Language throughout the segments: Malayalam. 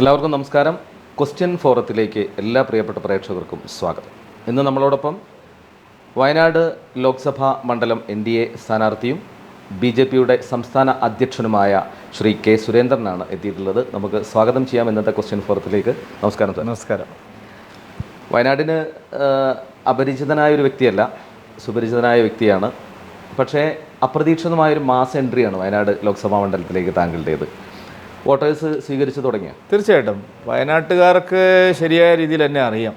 എല്ലാവർക്കും നമസ്കാരം. ക്വസ്റ്റ്യൻ ഫോറത്തിലേക്ക് എല്ലാ പ്രിയപ്പെട്ട പ്രേക്ഷകർക്കും സ്വാഗതം. ഇന്ന് നമ്മളോടൊപ്പം വയനാട് ലോക്സഭാ മണ്ഡലം എൻ ഡി എ സ്ഥാനാർത്ഥിയും ബി ജെ പിയുടെ സംസ്ഥാന അധ്യക്ഷനുമായ ശ്രീ കെ സുരേന്ദ്രനാണ് എത്തിയിട്ടുള്ളത്. നമുക്ക് സ്വാഗതം ചെയ്യാം ഇന്നത്തെ ക്വസ്റ്റ്യൻ ഫോറത്തിലേക്ക് നമസ്കാരം സാർ. നമസ്കാരം. വയനാടിന് അപരിചിതനായ ഒരു വ്യക്തിയല്ല സുപരിചിതനായ വ്യക്തിയാണ്. പക്ഷേ അപ്രതീക്ഷിതമായൊരു മാസ് എൻട്രിയാണ് വയനാട് ലോക്സഭാ മണ്ഡലത്തിലേക്ക് താങ്കളുടേത്. വോട്ടേഴ്സ് സ്വീകരിച്ചു തുടങ്ങിയ? തീർച്ചയായിട്ടും. വയനാട്ടുകാർക്ക് ശരിയായ രീതിയിൽ എന്നെ അറിയാം.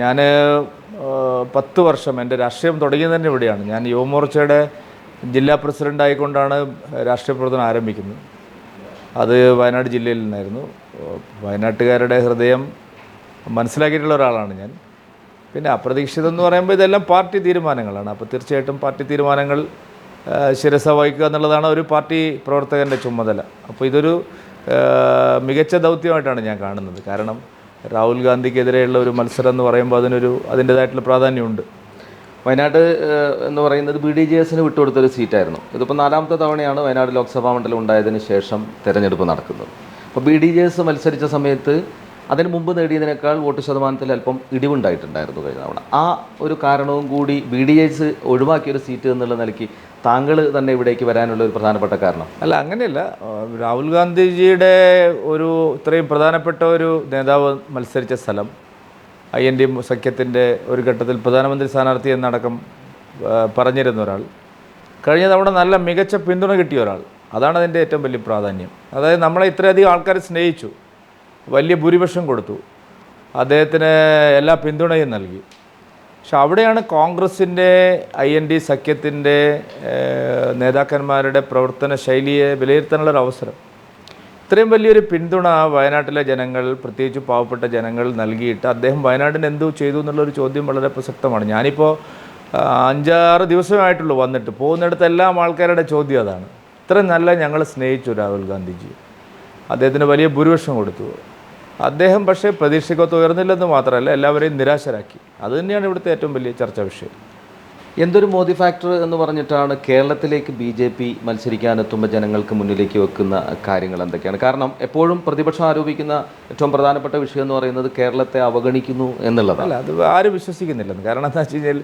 ഞാൻ പത്ത് വർഷം എന്റെ രാഷ്ട്രീയം തുടങ്ങിയത് തന്നെ ഇവിടെയാണ്. ഞാൻ യുവമോർച്ചയുടെ ജില്ലാ പ്രസിഡന്റ് ആയിക്കൊണ്ടാണ് രാഷ്ട്രീയ പ്രവർത്തനം ആരംഭിക്കുന്നത്. അത് വയനാട് ജില്ലയിൽ നിന്നായിരുന്നു. വയനാട്ടുകാരുടെ ഹൃദയം മനസ്സിലാക്കിയിട്ടുള്ള ഒരാളാണ് ഞാൻ. പിന്നെ അപ്രതീക്ഷിതം എന്ന് പറയുമ്പോൾ ഇതെല്ലാം പാർട്ടി തീരുമാനങ്ങളാണ്. അപ്പോൾ തീർച്ചയായിട്ടും പാർട്ടി തീരുമാനങ്ങൾ ശിരസ വഹിക്കുക എന്നുള്ളതാണ് ഒരു പാർട്ടി പ്രവർത്തകന്റെ ചുമതല. അപ്പോൾ ഇതൊരു മികച്ച ദൗത്യമായിട്ടാണ് ഞാൻ കാണുന്നത്. കാരണം രാഹുൽ ഗാന്ധിക്കെതിരെയുള്ള ഒരു മത്സരം എന്ന് പറയുമ്പോൾ അതിനൊരു അതിന്റേതായിട്ടുള്ള പ്രാധാന്യമുണ്ട്. വയനാട് എന്ന് പറയുന്നത് ബി ഡി ജെ എസിന് വിട്ടുകൊടുത്തൊരു സീറ്റായിരുന്നു. ഇതിപ്പോൾ നാലാമത്തെ തവണയാണ് വയനാട് ലോക്സഭാ മണ്ഡലം ഉണ്ടായതിന് ശേഷം തെരഞ്ഞെടുപ്പ് നടക്കുന്നത്. അപ്പോൾ ബി ഡി ജെ എസ് മത്സരിച്ച സമയത്ത് അതിന് മുമ്പ് നേടിയതിനേക്കാൾ വോട്ട് ശതമാനത്തിൽ അല്പം ഇടിവുണ്ടായിട്ടുണ്ടായിരുന്നു കഴിഞ്ഞ തവണ. ആ ഒരു കാരണവും കൂടി ബി ഡി എസ് ഒഴിവാക്കിയൊരു സീറ്റ് എന്നുള്ള നിലയ്ക്ക് താങ്കൾ തന്നെ ഇവിടേക്ക് വരാനുള്ള ഒരു പ്രധാനപ്പെട്ട കാരണം? അല്ല അങ്ങനെയല്ല. രാഹുൽ ഗാന്ധിജിയുടെ ഒരു ഇത്രയും പ്രധാനപ്പെട്ട ഒരു നേതാവ് മത്സരിച്ച സ്ഥലം ഐ എൻ ഡി സഖ്യത്തിന്റെ ഒരു ഘട്ടത്തിൽ പ്രധാനമന്ത്രി സ്ഥാനാർത്ഥി എന്നടക്കം പറഞ്ഞിരുന്ന ഒരാൾ. കഴിഞ്ഞ തവണ നല്ല മികച്ച പിന്തുണ കിട്ടിയ ഒരാൾ. അതാണ് അതിന്റെ ഏറ്റവും വലിയ പ്രാധാന്യം. അതായത് നമ്മളെ ഇത്രയധികം ആൾക്കാർ സ്നേഹിച്ചു. വലിയ ഭൂരിപക്ഷം കൊടുത്തു. അദ്ദേഹത്തിന് എല്ലാ പിന്തുണയും നൽകി. പക്ഷെ അവിടെയാണ് കോൺഗ്രസിന്റെ ഐ എൻ ഡി സഖ്യത്തിന്റെ നേതാക്കന്മാരുടെ പ്രവർത്തന ശൈലിയെ വിലയിരുത്താനുള്ളൊരു അവസരം. ഇത്രയും വലിയൊരു പിന്തുണ വയനാട്ടിലെ ജനങ്ങൾ പ്രത്യേകിച്ച് പാവപ്പെട്ട ജനങ്ങൾ നൽകിയിട്ട് അദ്ദേഹം വയനാടിന് എന്തു ചെയ്തു എന്നുള്ളൊരു ചോദ്യം വളരെ പ്രസക്തമാണ്. ഞാനിപ്പോൾ അഞ്ചാറ് ദിവസമായിട്ടുള്ളൂ വന്നിട്ട്. പോകുന്നിടത്ത് എല്ലാം ആൾക്കാരുടെ ചോദ്യം അതാണ്. ഇത്രയും നല്ല ഞങ്ങൾ സ്നേഹിച്ചു രാഹുൽ ഗാന്ധിജി. അദ്ദേഹത്തിന് വലിയ ഭൂരിപക്ഷം കൊടുത്തു. അദ്ദേഹം പക്ഷേ പ്രതീക്ഷയ്ക്കൊത്ത് ഉയർന്നില്ലെന്ന് മാത്രമല്ല എല്ലാവരെയും നിരാശരാക്കി. അത് തന്നെയാണ് ഇവിടുത്തെ ഏറ്റവും വലിയ ചർച്ചാ വിഷയം. എന്തൊരു മോദി ഫാക്ടർ എന്ന് പറഞ്ഞിട്ടാണ് കേരളത്തിലേക്ക് ബി ജെ പി മത്സരിക്കാനെത്തുമ്പോൾ ജനങ്ങൾക്ക് മുന്നിലേക്ക് വെക്കുന്ന കാര്യങ്ങൾ എന്തൊക്കെയാണ്? കാരണം എപ്പോഴും പ്രതിപക്ഷം ആരോപിക്കുന്ന ഏറ്റവും പ്രധാനപ്പെട്ട വിഷയം എന്ന് പറയുന്നത് കേരളത്തെ അവഗണിക്കുന്നു എന്നുള്ളതാണ്. അല്ല അത് ആരും വിശ്വസിക്കുന്നില്ലെന്ന്. കാരണം എന്താ വെച്ച് കഴിഞ്ഞാൽ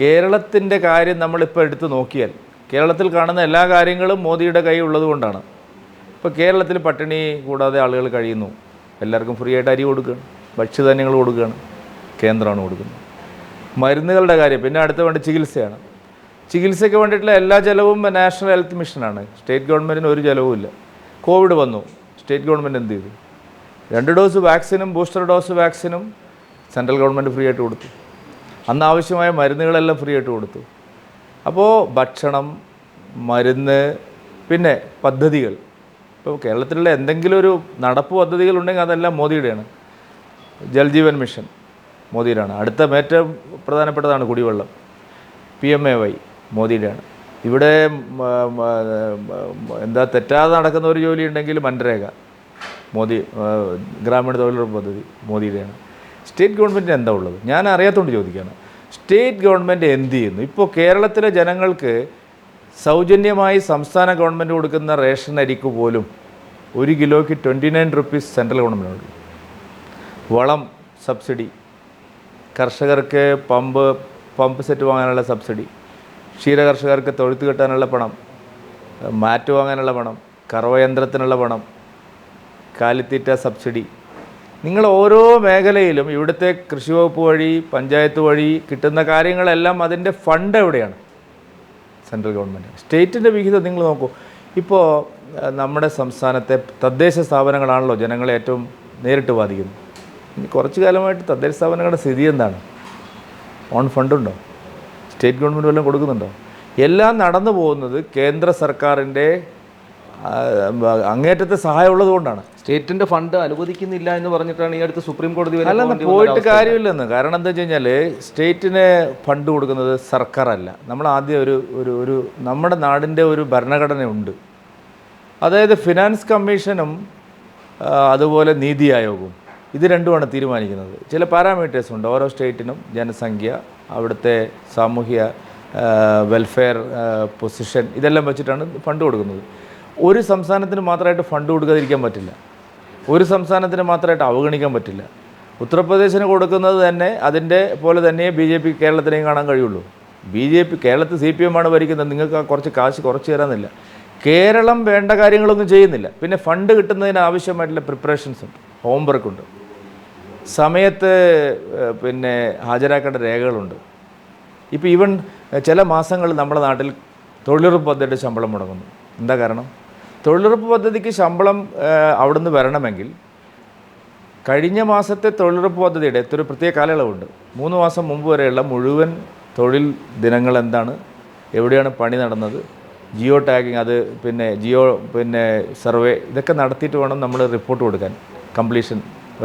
കേരളത്തിന്റെ കാര്യം നമ്മളിപ്പോൾ എടുത്തു നോക്കിയാൽ കേരളത്തിൽ കാണുന്ന എല്ലാ കാര്യങ്ങളും മോദിയുടെ കൈ ഉള്ളതുകൊണ്ടാണ് ഇപ്പോൾ കേരളത്തിൽ പട്ടിണി കൂടാതെ ആളുകൾ കഴിയുന്നു. എല്ലാവർക്കും ഫ്രീ ആയിട്ട് അരി കൊടുക്കുകയാണ്. ഭക്ഷ്യധാന്യങ്ങൾ കൊടുക്കുകയാണ്. കേന്ദ്രമാണ് കൊടുക്കുന്നത്. മരുന്നുകളുടെ കാര്യം പിന്നെ അടുത്ത വേണ്ട ചികിത്സയാണ്. ചികിത്സയ്ക്ക് വേണ്ടിയിട്ടുള്ള എല്ലാ ചിലവും നാഷണൽ ഹെൽത്ത് മിഷനാണ് സ്റ്റേറ്റ് ഗവൺമെന്റിന് ഒരു ചിലവും ഇല്ല. കോവിഡ് വന്നു. സ്റ്റേറ്റ് ഗവൺമെന്റ് എന്ത് ചെയ്തു? രണ്ട് ഡോസ് വാക്സിനും ബൂസ്റ്റർ ഡോസ് വാക്സിനും സെൻട്രൽ ഗവൺമെന്റ് ഫ്രീ ആയിട്ട് കൊടുത്തു. അന്ന് ആവശ്യമായ മരുന്നുകളെല്ലാം ഫ്രീ ആയിട്ട് കൊടുത്തു. അപ്പോൾ ഭക്ഷണം മരുന്ന് പിന്നെ പദ്ധതികൾ ഇപ്പോൾ കേരളത്തിലുള്ള എന്തെങ്കിലും ഒരു നടപ്പ് പദ്ധതികളുണ്ടെങ്കിൽ അതെല്ലാം മോദിയുടെയാണ്. ജൽജീവൻ മിഷൻ മോദിയുടെയാണ്. അടുത്ത ഏറ്റവും പ്രധാനപ്പെട്ടതാണ് കുടിവെള്ളം. പി എം എ വൈ മോദിയുടെയാണ്. ഇവിടെ എന്താ തെറ്റാതെ നടക്കുന്ന ഒരു ജോലി ഉണ്ടെങ്കിൽ മൻരേഖ മോദി ഗ്രാമീണ തൊഴിലുറപ്പ് പദ്ധതി മോദിയുടെയാണ്. സ്റ്റേറ്റ് ഗവൺമെന്റിന് എന്താ ഉള്ളത്? ഞാൻ അറിയാത്തതുകൊണ്ട് ചോദിക്കുകയാണ്. സ്റ്റേറ്റ് ഗവൺമെന്റ് എന്ത് ചെയ്യുന്നു? ഇപ്പോൾ കേരളത്തിലെ ജനങ്ങൾക്ക് സൗജന്യമായി സംസ്ഥാന ഗവൺമെന്റ് കൊടുക്കുന്ന റേഷൻ അരിക്ക് പോലും ഒരു കിലോയ്ക്ക് twenty nine rupees central government വളം സബ്സിഡി കർഷകർക്ക് പമ്പ് പമ്പ് സെറ്റ് വാങ്ങാനുള്ള സബ്സിഡി ക്ഷീര കർഷകർക്ക് തൊഴുത്ത് കെട്ടാനുള്ള പണം മാറ്റ് വാങ്ങാനുള്ള പണം കറവയന്ത്രത്തിനുള്ള പണം കാലിത്തീറ്റ സബ്സിഡി. നിങ്ങൾ ഓരോ മേഖലയിലും ഇവിടുത്തെ കൃഷി വകുപ്പ് വഴി പഞ്ചായത്ത് വഴി കിട്ടുന്ന കാര്യങ്ങളെല്ലാം അതിന്റെ ഫണ്ട് എവിടെയാണ്? Central government. സ്റ്റേറ്റിന്റെ വിഹിതം നിങ്ങൾ നോക്കൂ. ഇപ്പോൾ നമ്മുടെ സംസ്ഥാനത്തെ തദ്ദേശ സ്ഥാപനങ്ങളാണല്ലോ ജനങ്ങളെ ഏറ്റവും നേരിട്ട് ബാധിക്കുന്നത്. ഇനി കുറച്ച് കാലമായിട്ട് തദ്ദേശ സ്ഥാപനങ്ങളുടെ സ്ഥിതി എന്താണ്? ഓൺ ഫണ്ടുണ്ടോ സ്റ്റേറ്റ് ഗവൺമെന്റ് വല്ലതും കൊടുക്കുന്നുണ്ടോ? എല്ലാം നടന്നു പോകുന്നത് കേന്ദ്ര സർക്കാരിന്റെ അങ്ങേറ്റത്തെ സഹായമുള്ളത് കൊണ്ടാണ് സ്റ്റേറ്റിന്റെ ഫണ്ട് അനുവദിക്കുന്നില്ല എന്ന് പറഞ്ഞിട്ടാണ് ഈ അടുത്ത് സുപ്രീം കോടതി വരെ പോകേണ്ടി പോയിട്ട്. കാര്യമില്ലെന്ന്. കാരണം എന്താ വെച്ച് കഴിഞ്ഞാൽ സ്റ്റേറ്റിന് ഫണ്ട് കൊടുക്കുന്നത് സർക്കാർ അല്ല നമ്മൾ ആദ്യം ഒരു ഒരു ഒരു നമ്മുടെ നാടിന്റെ ഒരു ഭരണഘടനയുണ്ട്. അതായത് ഫിനാൻസ് കമ്മീഷനും അതുപോലെ നീതി ആയോഗവും ഇത് രണ്ടുമാണ് തീരുമാനിക്കുന്നത്. ചില പാരാമീറ്റേഴ്സ് ഉണ്ട്. ഓരോ സ്റ്റേറ്റിനും ജനസംഖ്യ അവിടുത്തെ സാമൂഹ്യ വെൽഫെയർ പൊസിഷൻ ഇതെല്ലാം വെച്ചിട്ടാണ് ഫണ്ട് കൊടുക്കുന്നത്. ഒരു സംസ്ഥാനത്തിന് മാത്രമായിട്ട് ഫണ്ട് കൊടുക്കാതിരിക്കാൻ പറ്റില്ല. ഒരു സംസ്ഥാനത്തിന് മാത്രമായിട്ട് അവഗണിക്കാൻ പറ്റില്ല. ഉത്തർപ്രദേശിന് കൊടുക്കുന്നത് തന്നെ അതിന്റെ പോലെ തന്നെ ബി ജെ പി കേരളത്തിനെയും കാണാൻ കഴിയുള്ളൂ. ബി ജെ പി കേരളത്തിൽ സി പി എം ആണ് ഭരിക്കുന്നത്. നിങ്ങൾക്ക് കുറച്ച് കാശ് കുറച്ച് തരാമെന്നില്ല. കേരളം വേണ്ട കാര്യങ്ങളൊന്നും ചെയ്യുന്നില്ല. പിന്നെ ഫണ്ട് കിട്ടുന്നതിന് ആവശ്യമായിട്ടുള്ള പ്രിപ്പറേഷൻസ് ഉണ്ട്. ഹോംവർക്ക് ഉണ്ട്. സമയത്ത് പിന്നെ ഹാജരാക്കേണ്ട രേഖകളുണ്ട്. ഇപ്പോൾ ഈവൻ ചില മാസങ്ങളിൽ നമ്മുടെ നാട്ടിൽ തൊഴിലുറപ്പ് പദ്ധതിയുടെ ശമ്പളം മുടങ്ങുന്നു. എന്താ കാരണം? തൊഴിലുറപ്പ് പദ്ധതിക്ക് ശമ്പളം അവിടുന്ന് വരണമെങ്കിൽ കഴിഞ്ഞ മാസത്തെ തൊഴിലുറപ്പ് പദ്ധതിയുടെ ഒരു പ്രത്യേക കാലയളവുണ്ട്. മൂന്ന് മാസം മുമ്പ് വരെയുള്ള മുഴുവൻ തൊഴിൽ ദിനങ്ങൾ എന്താണ്? എവിടെയാണ് പണി നടന്നത്? ജിയോ ടാഗിങ് അത് പിന്നെ ജിയോ പിന്നെ സർവേ ഇതൊക്കെ നടത്തിയിട്ട് വേണം നമ്മൾ റിപ്പോർട്ട് കൊടുക്കാൻ കംപ്ലീഷൻ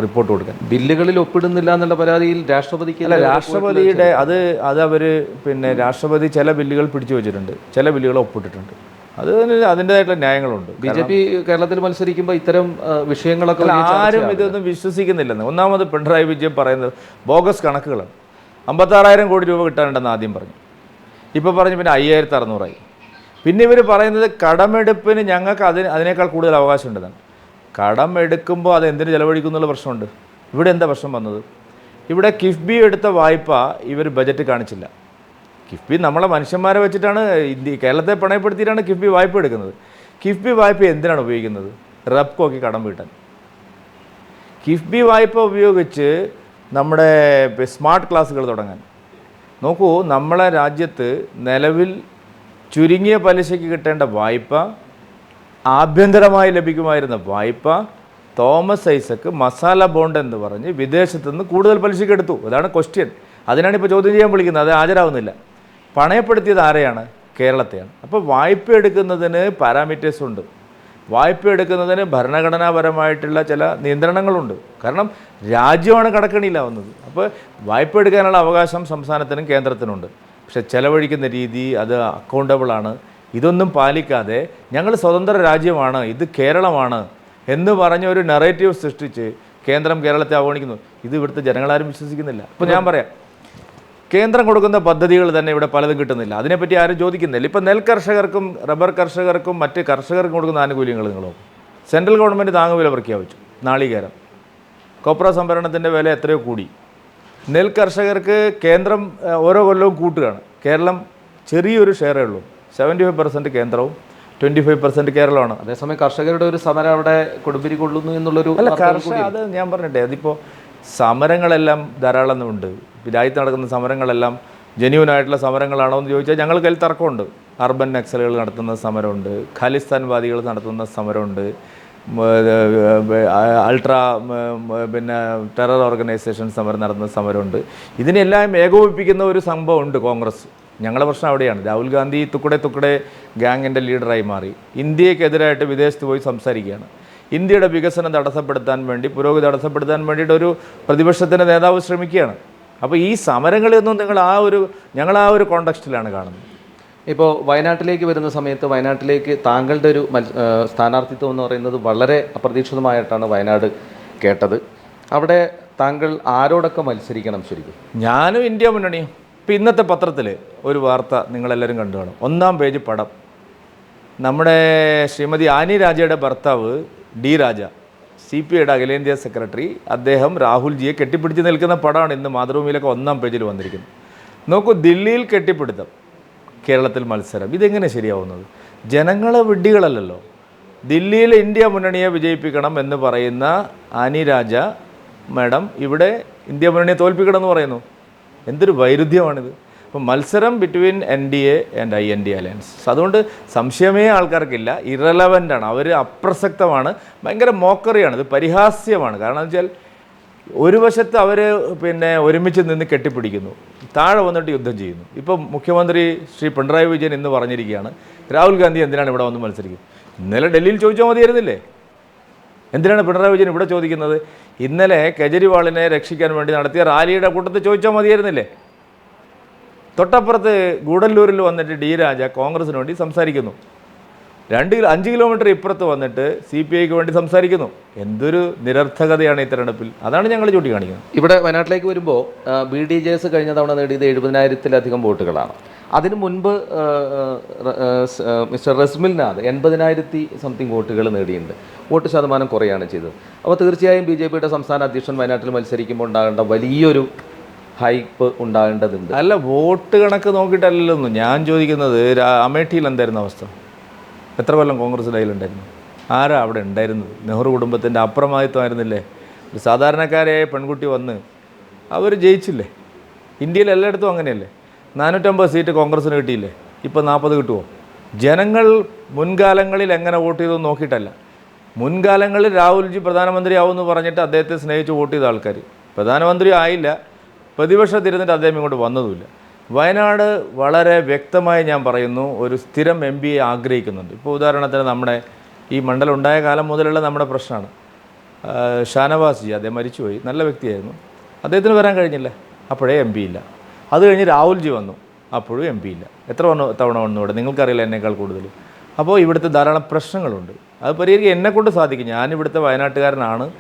റിപ്പോർട്ട് കൊടുക്കാൻ. ബില്ലുകളിൽ ഒപ്പിടുന്നില്ല എന്നുള്ള പരാതിയിൽ രാഷ്ട്രപതിക്ക് അല്ല രാഷ്ട്രപതിയുടെ അത് അത് അവർ പിന്നെ രാഷ്ട്രപതി ചില ബില്ലുകൾ പിടിച്ചു വെച്ചിട്ടുണ്ട്. ചില ബില്ലുകൾ ഒപ്പിട്ടിട്ടുണ്ട്. അത് അതിന്റെതായിട്ടുള്ള ന്യായങ്ങളുണ്ട്. ബി ജെ പി കേരളത്തിൽ മത്സരിക്കുമ്പോൾ ഇത്തരം വിഷയങ്ങളൊക്കെ ആരും ഇതൊന്നും വിശ്വസിക്കുന്നില്ലെന്ന്. ഒന്നാമത് പിണറായി വിജയൻ പറയുന്നത് ബോഗസ് കണക്കുകളാണ് അമ്പത്താറായിരം കോടി രൂപ കിട്ടാനുണ്ടെന്ന് ആദ്യം പറഞ്ഞു. ഇപ്പോൾ പറഞ്ഞു പിന്നെ അയ്യായിരത്തി അറുന്നൂറായി. പിന്നെ ഇവർ പറയുന്നത് കടമെടുപ്പിന് ഞങ്ങൾക്ക് അതിന് അതിനേക്കാൾ കൂടുതൽ അവകാശമുണ്ടെന്നാണ്. കടം എടുക്കുമ്പോൾ അത് എന്തിനു ചെലവഴിക്കും എന്നുള്ള പ്രശ്നമുണ്ട്. ഇവിടെ എന്താ പ്രശ്നം വന്നത്? ഇവിടെ കിഫ്ബി എടുത്ത വായ്പ ഇവർ ബജറ്റ് കാണിച്ചില്ല. കിഫ്ബി നമ്മളെ മനുഷ്യന്മാരെ വെച്ചിട്ടാണ് ഇന്ത്യ കേരളത്തെ പണയപ്പെടുത്തിയിട്ടാണ് കിഫ്ബി വായ്പ എടുക്കുന്നത്. കിഫ്ബി വായ്പ എന്തിനാണ് ഉപയോഗിക്കുന്നത്? റബ്കോക്ക് കടം വീട്ടാൻ. കിഫ്ബി വായ്പ ഉപയോഗിച്ച് നമ്മുടെ സ്മാർട്ട് ക്ലാസ്സുകൾ തുടങ്ങാൻ. നോക്കൂ നമ്മളെ രാജ്യത്ത് നിലവിൽ ചുരുങ്ങിയ പലിശയ്ക്ക് കിട്ടേണ്ട വായ്പ ആഭ്യന്തരമായി ലഭിക്കുമായിരുന്ന വായ്പ തോമസ് ഐസക്ക് മസാല ബോണ്ട് എന്ന് പറഞ്ഞ് വിദേശത്തുനിന്ന് കൂടുതൽ പലിശയ്ക്ക് എടുത്തു. അതാണ് ക്വസ്റ്റ്യൻ. അതിനാണ് ഇപ്പോൾ ചോദ്യം ചെയ്യാൻ വിളിക്കുന്നത്. അത് ഹാജരാവുന്നില്ല. പണയപ്പെടുത്തിയത് ആരെയാണ്? കേരളത്തെയാണ്. അപ്പോൾ വായ്പ എടുക്കുന്നതിന് പാരാമീറ്റേഴ്സ് ഉണ്ട്. വായ്പ എടുക്കുന്നതിന് ഭരണഘടനാപരമായിട്ടുള്ള ചില നിയന്ത്രണങ്ങളുണ്ട്. കാരണം രാജ്യമാണ് കടക്കണിയിലാവുന്നത്. അപ്പോൾ വായ്പ എടുക്കാനുള്ള അവകാശം സംസ്ഥാനത്തിനും കേന്ദ്രത്തിനുണ്ട്. പക്ഷെ ചെലവഴിക്കുന്ന രീതി അത് അക്കൗണ്ടബിളാണ് ഇതൊന്നും പാലിക്കാതെ ഞങ്ങൾ സ്വതന്ത്ര രാജ്യമാണ് ഇത് കേരളമാണ് എന്ന് പറഞ്ഞ ഒരു നെറേറ്റീവ് സൃഷ്ടിച്ച് കേന്ദ്രം കേരളത്തെ അവഗണിക്കുന്നു. ഇത് ഇവിടുത്തെ ജനങ്ങളാരും വിശ്വസിക്കുന്നില്ല. അപ്പോൾ ഞാൻ പറയാം കേന്ദ്രം കൊടുക്കുന്ന പദ്ധതികൾ തന്നെ ഇവിടെ പലതും കിട്ടുന്നില്ല. അതിനെപ്പറ്റി ആരും ചോദിക്കുന്നില്ല. ഇപ്പം നെൽ കർഷകർക്കും റബ്ബർ കർഷകർക്കും മറ്റ് കർഷകർക്കും കൊടുക്കുന്ന ആനുകൂല്യങ്ങൾ നിങ്ങൾ നോക്കും സെൻട്രൽ ഗവൺമെന്റ് താങ്ങുവില പ്രഖ്യാപിച്ചു. നാളികേരം. കൊപ്ര സംഭരണത്തിന്റെ വില എത്രയോ കൂടി. നെൽ കർഷകർക്ക് കേന്ദ്രം ഓരോ കൊല്ലവും കൂട്ടുകയാണ്. കേരളം ചെറിയൊരു ഷെയറേ ഉള്ളൂ. സെവന്റി ഫൈവ് പെർസെന്റ് കേന്ദ്രവും ട്വന്റി ഫൈവ് പെർസെന്റ് കേരളമാണ് അതേസമയം കർഷകരുടെ ഒരു സമരം അവിടെ കൊടുമ്പിരി കൊള്ളുന്നു എന്നുള്ളൊരു അല്ല കർഷക അത് ഞാൻ പറഞ്ഞിട്ടേ അതിപ്പോൾ സമരങ്ങളെല്ലാം ധാരാളം ഉണ്ട് രാജ്യത്ത് നടക്കുന്ന സമരങ്ങളെല്ലാം ജെന്യൂൻ ആയിട്ടുള്ള സമരങ്ങളാണോ എന്ന് ചോദിച്ചാൽ ഞങ്ങൾക്ക് അതിൽ തർക്കമുണ്ട്. അർബൻ നക്സലുകൾ നടത്തുന്ന സമരമുണ്ട്. ഖാലിസ്ഥാൻവാദികൾ നടത്തുന്ന സമരമുണ്ട്. അൾട്രാ പിന്നെ ടെറർ ഓർഗനൈസേഷൻ സമരം നടത്തുന്ന സമരമുണ്ട്. ഇതിനെല്ലാം ഏകോപിപ്പിക്കുന്ന ഒരു സംഭവമുണ്ട് കോൺഗ്രസ്. ഞങ്ങളുടെ പ്രശ്നം അവിടെയാണ്. രാഹുൽ ഗാന്ധി തുക്കടെ തുക്കടെ ഗാങ്ങിന്റെ ലീഡറായി മാറി. ഇന്ത്യക്കെതിരായിട്ട് വിദേശത്ത് പോയി സംസാരിക്കുകയാണ്. ഇന്ത്യയുടെ വികസനം തടസ്സപ്പെടുത്താൻ വേണ്ടി പുരോഗതി തടസ്സപ്പെടുത്താൻ വേണ്ടിയിട്ട് ഒരു പ്രതിപക്ഷത്തിന്റെ നേതാവ് ശ്രമിക്കുകയാണ്. അപ്പോൾ ഈ സമരങ്ങളെയൊന്നും നിങ്ങൾ ആ ഒരു ഞങ്ങൾ ആ ഒരു കോണ്ടക്സ്റ്റിലാണ് കാണുന്നത്. ഇപ്പോൾ വയനാട്ടിലേക്ക് വരുന്ന സമയത്ത് വയനാട്ടിലേക്ക് താങ്കളുടെ ഒരു മത്സ സ്ഥാനാർത്ഥിത്വം എന്ന് പറയുന്നത് വളരെ അപ്രതീക്ഷിതമായിട്ടാണ് വയനാട് കേട്ടത്. അവിടെ താങ്കൾ ആരോടൊക്കെ മത്സരിക്കണം ശരിക്കും? ഞാനും ഇന്ത്യ മുന്നണിയും ഇപ്പം ഇന്നത്തെ പത്രത്തിൽ ഒരു വാർത്ത നിങ്ങളെല്ലാവരും കണ്ടു കാണും. ഒന്നാം പേജ് പടം. നമ്മുടെ ശ്രീമതി ആനി രാജയുടെ ഭർത്താവ് ഡി രാജ. സി പി ഐയുടെ അഖിലേന്ത്യാ സെക്രട്ടറി അദ്ദേഹം രാഹുൽജിയെ കെട്ടിപ്പിടിച്ച് നിൽക്കുന്ന പടമാണ് ഇന്ന് മാതൃഭൂമിയിലൊക്കെ ഒന്നാം പേജിൽ വന്നിരിക്കുന്നത്. നോക്കൂ ദില്ലിയിൽ കെട്ടിപ്പിടുത്തം കേരളത്തിൽ മത്സരം ഇതെങ്ങനെ ശരിയാവുന്നത്? ജനങ്ങളെ വിഡ്ഢികളല്ലല്ലോ. ദില്ലിയിൽ ഇന്ത്യ മുന്നണിയെ വിജയിപ്പിക്കണം എന്ന് പറയുന്ന ആനി രാജ മാഡം ഇവിടെ ഇന്ത്യ മുന്നണിയെ തോൽപ്പിക്കണം എന്ന് പറയുന്നു. എന്തൊരു വൈരുദ്ധ്യമാണിത്. അപ്പം മത്സരം between N D A and I N D alliance അതുകൊണ്ട് സംശയമേ ആൾക്കാർക്കില്ല. ഇറലവന്റ് ആണ്. അവർ അപ്രസക്തമാണ്. ഭയങ്കര മോക്കറിയാണ്. ഇത് പരിഹാസ്യമാണ്. കാരണം എന്ന് വെച്ചാൽ ഒരു വശത്ത് അവർ പിന്നെ ഒരുമിച്ച് നിന്ന് കെട്ടിപ്പിടിക്കുന്നു. താഴെ വന്നിട്ട് യുദ്ധം ചെയ്യുന്നു. ഇപ്പം മുഖ്യമന്ത്രി ശ്രീ പിണറായി വിജയൻ ഇന്ന് പറഞ്ഞിരിക്കുകയാണ് രാഹുൽ ഗാന്ധി എന്തിനാണ് ഇവിടെ വന്ന് മത്സരിക്കുന്നത്? ഇന്നലെ ഡൽഹിയിൽ ചോദിച്ചാൽ മതിയായിരുന്നില്ലേ? എന്തിനാണ് പിണറായി വിജയൻ ഇവിടെ ചോദിക്കുന്നത്? ഇന്നലെ കെജ്രിവാളിനെ രക്ഷിക്കാൻ വേണ്ടി നടത്തിയ റാലിയുടെ കൂട്ടത്തിൽ ചോദിച്ചാൽ മതിയായിരുന്നില്ലേ? തൊട്ടപ്പുറത്ത് ഗൂഡല്ലൂരിൽ വന്നിട്ട് ഡി രാജ കോൺഗ്രസിന് വേണ്ടി സംസാരിക്കുന്നു. രണ്ട് കിലോ അഞ്ച് കിലോമീറ്റർ ഇപ്പുറത്ത് വന്നിട്ട് സി പി ഐക്ക് വേണ്ടി സംസാരിക്കുന്നു. എന്തൊരു നിരർത്ഥകതയാണ് ഈ തെരഞ്ഞെടുപ്പിൽ. അതാണ് ഞങ്ങൾ ചൂണ്ടിക്കാണിക്കുന്നത്. ഇവിടെ വയനാട്ടിലേക്ക് വരുമ്പോൾ ബി ഡി ജെ എസ് കഴിഞ്ഞ തവണ നേടിയത് എഴുപതിനായിരത്തിലധികം വോട്ടുകളാണ്. അതിനു മുൻപ് മിസ്റ്റർ റസ്മിൽനാഥ് എൺപതിനായിരത്തി സംതിങ് വോട്ടുകൾ നേടിയിട്ടുണ്ട്. വോട്ട് ശതമാനം കുറയാണ് ചെയ്തത്. അപ്പോൾ തീർച്ചയായും ബി ജെ പിയുടെ സംസ്ഥാന അധ്യക്ഷൻ വയനാട്ടിൽ മത്സരിക്കുമ്പോൾ ഉണ്ടാകേണ്ട വലിയൊരു ഹൈപ്പ് ഉണ്ടാകേണ്ടതുണ്ട്. അല്ല വോട്ട് കണക്ക് നോക്കിയിട്ടല്ലല്ലോ. ഞാൻ ചോദിക്കുന്നത് അമേഠിയിൽ എന്തായിരുന്നു അവസ്ഥ? എത്ര കൊല്ലം കോൺഗ്രസ് കയ്യിലുണ്ടായിരുന്നു ആരാ അവിടെ ഉണ്ടായിരുന്നത്? നെഹ്റു കുടുംബത്തിന്റെ അപ്രമാദിത്വമായിരുന്നില്ലേ? ഒരു സാധാരണക്കാരായ പെൺകുട്ടി വന്ന് അവർ ജയിച്ചില്ലേ? ഇന്ത്യയിൽ എല്ലായിടത്തും അങ്ങനെയല്ലേ? നാനൂറ്റമ്പത് സീറ്റ് കോൺഗ്രസ്സിന് കിട്ടിയില്ലേ? ഇപ്പോൾ നാൽപ്പത് കിട്ടുമോ ജനങ്ങൾ മുൻകാലങ്ങളിൽ എങ്ങനെ വോട്ട് ചെയ്തു നോക്കിയിട്ടല്ല. മുൻകാലങ്ങളിൽ രാഹുൽജി പ്രധാനമന്ത്രി ആവുമെന്ന് പറഞ്ഞിട്ട് അദ്ദേഹത്തെ സ്നേഹിച്ച് വോട്ട് ചെയ്ത ആൾക്കാർ പ്രധാനമന്ത്രി ആയില്ല. പ്രതിപക്ഷത്തിരുന്നിട്ട് അദ്ദേഹം ഇങ്ങോട്ട് വന്നതുമില്ല. വയനാട് വളരെ വ്യക്തമായി ഞാൻ പറയുന്നു ഒരു സ്ഥിരം എം പിയെ ആഗ്രഹിക്കുന്നുണ്ട്. ഇപ്പോൾ ഉദാഹരണത്തിന് നമ്മുടെ ഈ മണ്ഡലം ഉണ്ടായ കാലം മുതലുള്ള നമ്മുടെ പ്രശ്നമാണ്. ഷാനവാസ് ജി അദ്ദേഹം മരിച്ചുപോയി. നല്ല വ്യക്തിയായിരുന്നു. അദ്ദേഹത്തിന് വരാൻ കഴിഞ്ഞില്ല. അപ്പോഴേ എം പി ഇല്ല. അത് കഴിഞ്ഞ് രാഹുൽജി വന്നു. അപ്പോഴും എം പി ഇല്ല. എത്ര വന്നു തവണ വന്നു ഇവിടെ? നിങ്ങൾക്കറിയില്ല എന്നേക്കാൾ കൂടുതൽ. അപ്പോൾ ഇവിടുത്തെ ധാരാളം പ്രശ്നങ്ങളുണ്ട്. അത് പരിഹരിക്കാൻ എന്നെക്കൊണ്ട് സാധിക്കും. ഞാൻ ഇവിടുത്തെ വയനാട്ടുകാരനാണ്.